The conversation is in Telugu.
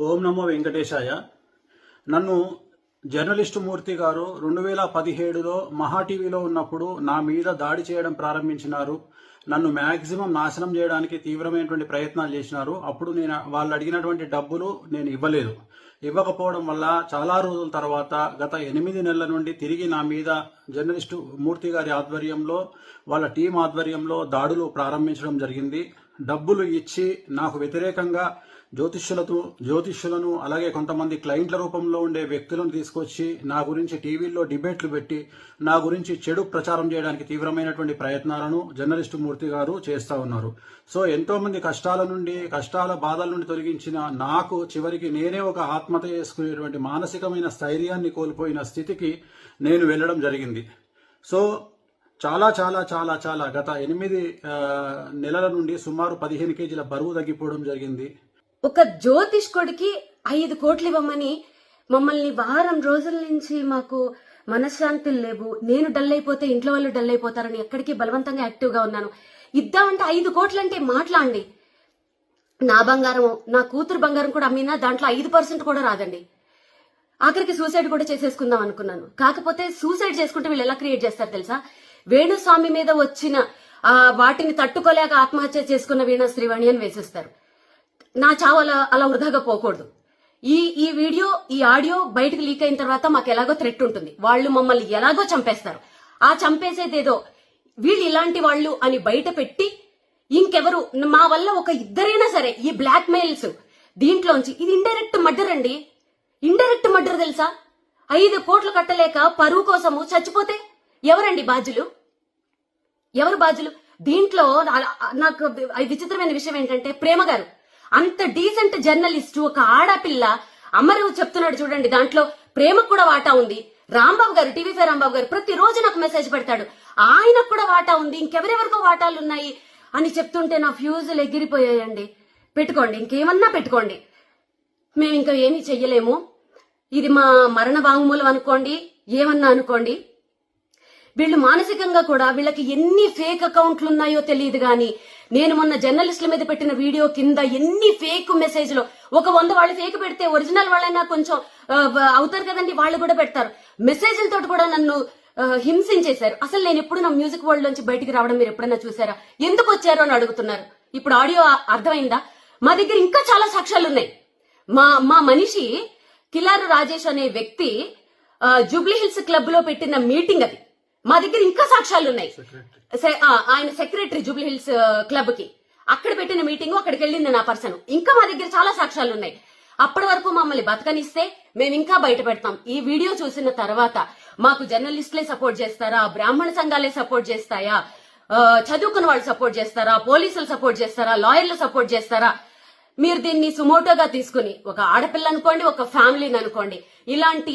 ఓం నమో వెంకటేశాయ. నన్ను జర్నలిస్టు మూర్తి గారు రెండు వేల పదిహేడులో మహా టీవీలో ఉన్నప్పుడు నా మీద దాడి చేయడం ప్రారంభించినారు. నన్ను మ్యాక్సిమం నాశనం చేయడానికి తీవ్రమైనటువంటి ప్రయత్నాలు చేసినారు. అప్పుడు నేను వాళ్ళు అడిగినటువంటి డబ్బులు నేను ఇవ్వలేదు. ఇవ్వకపోవడం వల్ల చాలా రోజుల తర్వాత గత ఎనిమిది నెలల నుండి తిరిగి నా మీద జర్నలిస్టు మూర్తి గారి ఆధ్వర్యంలో వాళ్ళ టీం ఆధ్వర్యంలో దాడులు ప్రారంభించడం జరిగింది. డబ్బులు ఇచ్చి నాకు వ్యతిరేకంగా జ్యోతిష్యులతో జ్యోతిష్యులను అలాగే కొంతమంది క్లయింట్ల రూపంలో ఉండే వ్యక్తులను తీసుకొచ్చి నా గురించి టీవీల్లో డిబేట్లు పెట్టి నా గురించి చెడు ప్రచారం చేయడానికి తీవ్రమైనటువంటి ప్రయత్నాలను జర్నలిస్టు మూర్తి గారు చేస్తా ఉన్నారు. సో ఎంతోమంది కష్టాల నుండి కష్టాల బాధల నుండి తొలగించిన నాకు చివరికి నేనే ఒక ఆత్మహత్య చేసుకునేటువంటి మానసికమైన స్థైర్యాన్ని కోల్పోయిన స్థితికి నేను వెళ్ళడం జరిగింది. సో చాలా చాలా చాలా చాలా గత ఎనిమిది నెలల నుండి సుమారు పదిహేను కేజీల బరువు తగ్గిపోవడం జరిగింది. ఒక జ్యోతిష్కుడికి ఐదు కోట్లు ఇవ్వమని మమ్మల్ని వారం రోజుల నుంచి మాకు మనశ్శాంతులు లేవు. నేను డల్ అయిపోతే ఇంట్లో వాళ్ళు డల్ అయిపోతారని ఎక్కడికి బలవంతంగా యాక్టివ్గా ఉన్నాను. ఇద్దామంటే ఐదు కోట్లు అంటే మాట్లాడండి నా బంగారం నా కూతురు బంగారం కూడా అమ్మినా దాంట్లో ఐదు పర్సెంట్ కూడా రాదండి. ఆఖరికి సూసైడ్ కూడా చేసేసుకుందాం అనుకున్నాను. కాకపోతే సూసైడ్ చేసుకుంటే వీళ్ళు ఎలా క్రియేట్ చేస్తారు తెలుసా? వేణుస్వామి మీద వచ్చిన ఆ వాటిని తట్టుకోలేక ఆత్మహత్య చేసుకున్న వీణా శ్రీవాణి అని వేసేస్తారు. నా చావు అలా అలా వృధాగా పోకూడదు. ఈ ఈ వీడియో ఈ ఆడియో బయటకు లీక్ అయిన తర్వాత మాకు ఎలాగో థ్రెట్ ఉంటుంది. వాళ్ళు మమ్మల్ని ఎలాగో చంపేస్తారు. ఆ చంపేసేది ఏదో వీళ్ళు ఇలాంటి వాళ్ళు అని బయట పెట్టి ఇంకెవరు మా వల్ల ఒక ఇద్దరైనా సరే ఈ బ్లాక్ మెయిల్స్ దీంట్లోంచి ఇది ఇండైరెక్ట్ మర్డర్ అండి. ఇండైరెక్ట్ మర్డర్ తెలుసా? ఐదు కోట్లు కట్టలేక పరువు కోసము చచ్చిపోతే ఎవరండి బాధ్యులు? ఎవరు బాధ్యులు? దీంట్లో నా- నాకు విచిత్రమైన విషయం ఏంటంటే ప్రేమ గారు. అంత డీసెంట్ జర్నలిస్ట్ ఒక ఆడపిల్ల. అమరు చెప్తున్నాడు చూడండి దాంట్లో ప్రేమకు కూడా వాటా ఉంది. రాంబాబు గారు టీవీ ఫైవ్ రాంబాబు గారు ప్రతిరోజు నాకు మెసేజ్ పెడతాడు. ఆయనకు కూడా వాటా ఉంది ఇంకెవరెవరికో వాటాలు ఉన్నాయి అని చెప్తుంటే నా ఫ్యూజులు ఎగిరిపోయాయండి. పెట్టుకోండి ఇంకేమన్నా పెట్టుకోండి. మేము ఇంకా ఏమీ చెయ్యలేము. ఇది మా మరణ వాంగ్మూలం అనుకోండి ఏమన్నా అనుకోండి. వీళ్ళు మానసికంగా కూడా వీళ్ళకి ఎన్ని ఫేక్ అకౌంట్లు ఉన్నాయో తెలియదు గాని నేను మొన్న జర్నలిస్టుల మీద పెట్టిన వీడియో కింద ఎన్ని ఫేక్ మెసేజ్లు ఒక వంద వాళ్ళు ఫేక్ పెడితే ఒరిజినల్ వాళ్ళైనా కొంచెం అవుతారు కదండి వాళ్ళు కూడా పెడతారు. మెసేజ్లతో కూడా నన్ను హింసించేశారు. అసలు నేను ఎప్పుడు నా మ్యూజిక్ వరల్డ్ నుంచి బయటికి రావడం మీరు ఎప్పుడైనా చూసారా ఎందుకు వచ్చారు అని అడుగుతున్నారు. ఇప్పుడు ఆడియో అర్థమైందా? మా దగ్గర ఇంకా చాలా సాక్ష్యాలు ఉన్నాయి. మా మా మనిషి కిలారు రాజేష్ అనే వ్యక్తి జూబ్లీ హిల్స్ క్లబ్లో పెట్టిన మీటింగ్ అది. మా దగ్గర ఇంకా సాక్ష్యాలు ఉన్నాయి ఆయన సెక్రటరీ జూబ్లీ హిల్స్ క్లబ్కి. అక్కడ పెట్టిన మీటింగ్ అక్కడికి వెళ్ళింది నా పర్సన్ ఇంకా మా దగ్గర చాలా సాక్ష్యాలు ఉన్నాయి అప్పటి వరకు మమ్మల్ని బతకనిస్తే మేము ఇంకా బయట పెడతాం. ఈ వీడియో చూసిన తర్వాత మాకు జర్నలిస్టులే సపోర్ట్ చేస్తారా? బ్రాహ్మణ సంఘాలే సపోర్ట్ చేస్తాయా? చదువుకున్న వాళ్ళు సపోర్ట్ చేస్తారా? పోలీసులు సపోర్ట్ చేస్తారా? లాయర్లు సపోర్ట్ చేస్తారా? మీరు దీన్ని సుమోటోగా తీసుకుని ఒక ఆడపిల్ల అనుకోండి ఒక ఫ్యామిలీని అనుకోండి. ఇలాంటి